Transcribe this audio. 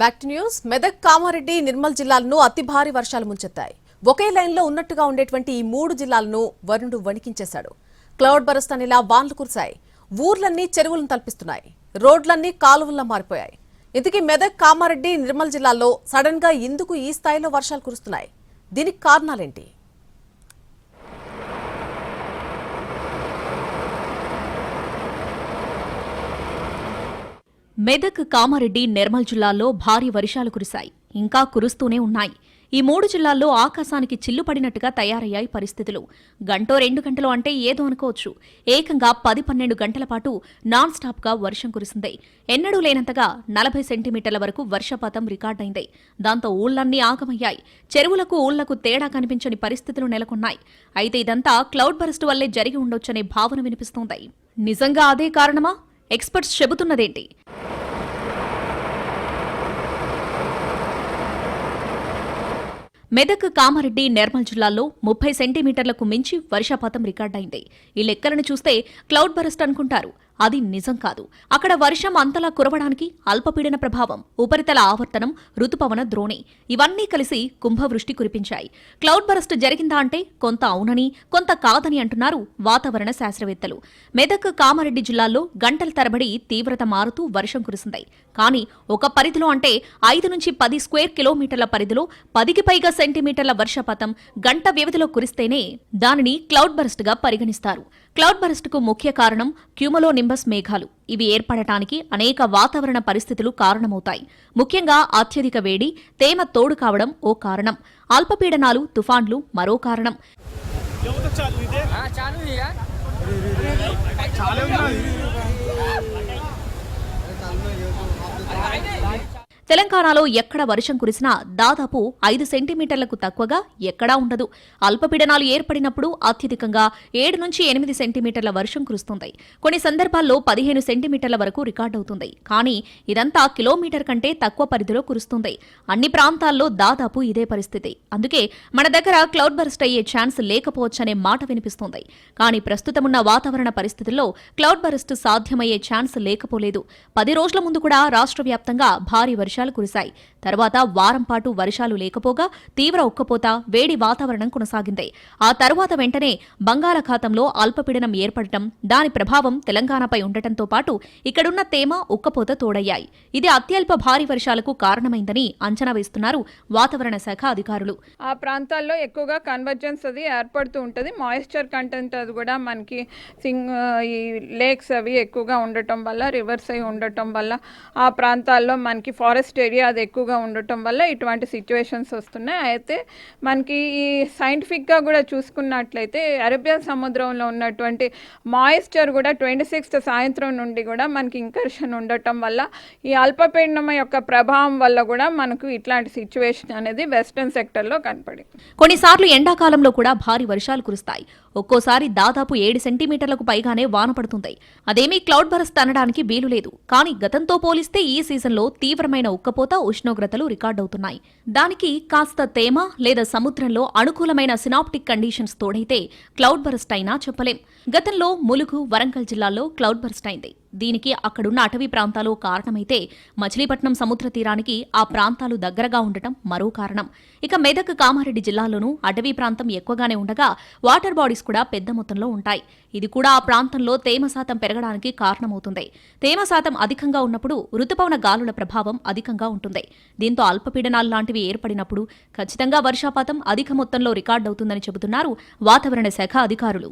Back to news Medak Kamareddy Nirmal జిల్లాలను అతి భారీ వర్షాలు ముంచెత్తాయి. ఒకే లైన్లో ఉన్నట్టుగా ఉండేటువంటి ఈ మూడు జిల్లాలను వరుణుడు వణికించేశాడు. క్లౌడ్ బరస్ట్ అనేలా వాన్లు కురిశాయి. ఊర్లన్నీ చెరువులను తలపిస్తున్నాయి. రోడ్లన్నీ కాలువల్లా మారిపోయాయి. ఇంతకీ మెదక్ కామారెడ్డి నిర్మల్ జిల్లాల్లో సడన్గా ఎందుకు ఈ స్థాయిలో వర్షాలు కురుస్తున్నాయి? దీనికి కారణాలేంటి? మెదక్ కామారెడ్డి నిర్మల్ జిల్లాల్లో భారీ వర్షాలు కురిశాయి. ఇంకా కురుస్తూనే ఉన్నాయి. ఈ మూడు జిల్లాల్లో ఆకాశానికి చిల్లు పడినట్టుగా తయారయ్యాయి పరిస్థితులు. గంటో రెండు గంటలు అంటే ఏదో అనుకోవచ్చు. ఏకంగా పది పన్నెండు గంటల పాటు నాన్ స్టాప్గా వర్షం కురిసింది. ఎన్నడూ లేనంతగా నలభై సెంటీమీటర్ల వరకు వర్షపాతం రికార్డైంది. దాంతో ఊళ్ళన్నీ ఆగమయ్యాయి. చెరువులకు ఊళ్ళకు తేడా కనిపించని పరిస్థితులు నెలకొన్నాయి. అయితే ఇదంతా క్లౌడ్ బరస్ట్ వల్లే జరిగి ఉండొచ్చనే భావన వినిపిస్తోంది. నిజంగా అదే కారణమా? ఎక్స్పర్ట్స్ చెబుతున్నదేంటి? మెదక్ కామారెడ్డి నిర్మల్ జిల్లాల్లో ముప్పై సెంటీమీటర్లకు మించి వర్షపాతం రికార్డైంది. ఈ లెక్కలను చూస్తే క్లౌడ్ బరస్ట్ అనుకుంటారు. అది నిజం కాదు. అక్కడ వర్షం అంతలా కురవడానికి అల్పపీడన ప్రభావం ఉపరితల ఆవర్తనం రుతుపవన ద్రోణి ఇవన్నీ కలిసి కుంభవృష్టి కురిపించాయి. క్లౌడ్ బరస్ట్ జరిగిందా అంటే కొంత అవునని కొంత కాదని అంటున్నారు వాతావరణ శాస్త్రవేత్తలు. మెదక్ కామారెడ్డి జిల్లాల్లో గంటల తరబడి తీవ్రత మారుతూ వర్షం కురిసింది. కానీ ఒక పరిధిలో అంటే ఐదు నుంచి పది స్క్వేర్ కిలోమీటర్ల పరిధిలో పదికి పైగా సెంటీమీటర్ల వర్షపాతం గంట వ్యవధిలో కురిస్తేనే దానిని క్లౌడ్ బరస్ట్గా పరిగణిస్తారు. క్లౌడ్ బరస్ట్కు ముఖ్య కారణం క్యూమలో నింబస్ మేఘాలు. ఇవి ఏర్పడటానికి అనేక వాతావరణ పరిస్థితులు కారణమవుతాయి. ముఖ్యంగా అత్యధిక వేడి తేమ తోడు కావడం ఓ కారణం. అల్పపీడనాలు తుఫాన్లు మరో కారణం. हाँ తెలంగాణలో ఎక్కడ వర్షం కురిసినా దాదాపు ఐదు సెంటీమీటర్లకు తక్కువగా ఎక్కడా ఉండదు. అల్పపీడనాలు ఏర్పడినప్పుడు అత్యధికంగా ఏడు నుంచి ఎనిమిది సెంటీమీటర్ల వర్షం కురుస్తుంది. కొన్ని సందర్భాల్లో పదిహేను సెంటీమీటర్ల వరకు రికార్డవుతుంది కానీ ఇదంతా కిలోమీటర్ కంటే తక్కువ పరిధిలో కురుస్తుంది. అన్ని ప్రాంతాల్లో దాదాపు ఇదే పరిస్థితి. అందుకే మన దగ్గర క్లౌడ్ బర్స్ట్ అయ్యే ఛాన్స్ లేకపోవచ్చనే మాట వినిపిస్తోంది. కానీ ప్రస్తుతమున్న వాతావరణ పరిస్థితుల్లో క్లౌడ్ బర్స్ట్ సాధ్యమయ్యే ఛాన్స్ లేకపోలేదు. పది రోజుల ముందు కూడా రాష్ట్ర వ్యాప్తంగా భారీ వర్షాలు కురిశాయి. తర్వాత వారం పాటు వర్షాలు లేకపోగా తీవ్ర ఉక్కపోత వేడి వాతావరణం కొనసాగింది. ఆ తర్వాత వెంటనే బంగాళాఖాతంలో అల్పపీడనం ఏర్పడటం దాని ప్రభావం తెలంగాణపై ఉండటంతో పాటు ఇక్కడున్న తేమ ఉక్కపోత తోడయ్యాయి. ఇది అత్యల్ప భారీ వర్షాలకు కారణమైందని అంచనా వేస్తున్నారు వాతావరణ శాఖ అధికారులు. ఆ ప్రాంతాల్లో ఎక్కువగా కన్వర్జెన్స్ అది ఏర్పడుతూ ఉంటుంది. మాయిశ్చర్ కంటెంట్ అది కూడా మనకి సింగ్ ఈ లేక్స్ అవి ఎక్కువగా ఉండటం వల్ల రివర్స్ అయి ఉండటం వల్ల ఆ ప్రాంతాల్లో మనకి ఫారెస్ట్ ఏరియా అది ఎక్కువగా ఉండటం వల్ల ఇటువంటి సిచ్యువేషన్స్ వస్తున్నాయి. అయితే మనకి ఈ సైంటిఫిక్గా కూడా చూసుకున్నట్లయితే అరేబియన్ సముద్రంలో ఉన్నటువంటి మాయిశ్చర్ కూడా ట్వంటీ సిక్స్త్ సాయంత్రం నుండి కూడా మనకి ఇంకర్షన్ ఉండటం వల్ల ఈ అల్పపీడనం యొక్క ప్రభావం వల్ల కూడా మనకు ఇట్లాంటి సిచ్యువేషన్ అనేది వెస్టర్న్ సెక్టర్లో కనపడింది. కొన్నిసార్లు ఎండాకాలంలో కూడా భారీ వర్షాలు కురుస్తాయి. ఒక్కోసారి దాదాపు ఏడు సెంటీమీటర్లకు పైగానే వాన పడుతుంది అదేమీ క్లౌడ్ బరస్ట్ అనడానికి వీలు లేదు. కానీ గతంతో పోలిస్తే ఈ సీజన్లో తీవ్రమైన ఉక్కపోత ఉష్ణోగ్రతలు రికార్డవుతున్నాయి దానికి కాస్త తేమ లేదా సముద్రంలో అనుకూలమైన సినాప్టిక్ కండిషన్స్ తోడైతే క్లౌడ్ బరస్ట్ అయినా చెప్పలేం. గతంలో ములుగు వరంగల్ జిల్లాలో క్లౌడ్ బరస్ట్ అయింది. దీనికి అక్కడున్న అటవీ ప్రాంతాలు కారణమైతే మచిలీపట్నం సముద్ర తీరానికి ఆ ప్రాంతాలు దగ్గరగా ఉండటం మరో కారణం. ఇక మెదక్ కామారెడ్డి జిల్లాలోనూ అటవీ ప్రాంతం ఎక్కువగానే ఉండగా వాటర్ బాడీస్ కూడా పెద్ద మొత్తంలో ఉంటాయి. ఇది కూడా ఆ ప్రాంతంలో తేమ శాతం పెరగడానికి కారణమవుతుంది. తేమ శాతం అధికంగా ఉన్నప్పుడు రుతుపవన గాలుల ప్రభావం అధికంగా ఉంటుంది. దీంతో అల్పపీడనాలు లాంటివి ఏర్పడినప్పుడు ఖచ్చితంగా వర్షాపాతం అధిక మొత్తంలో రికార్డవుతుందని చెబుతున్నారు వాతావరణ శాఖ అధికారులు.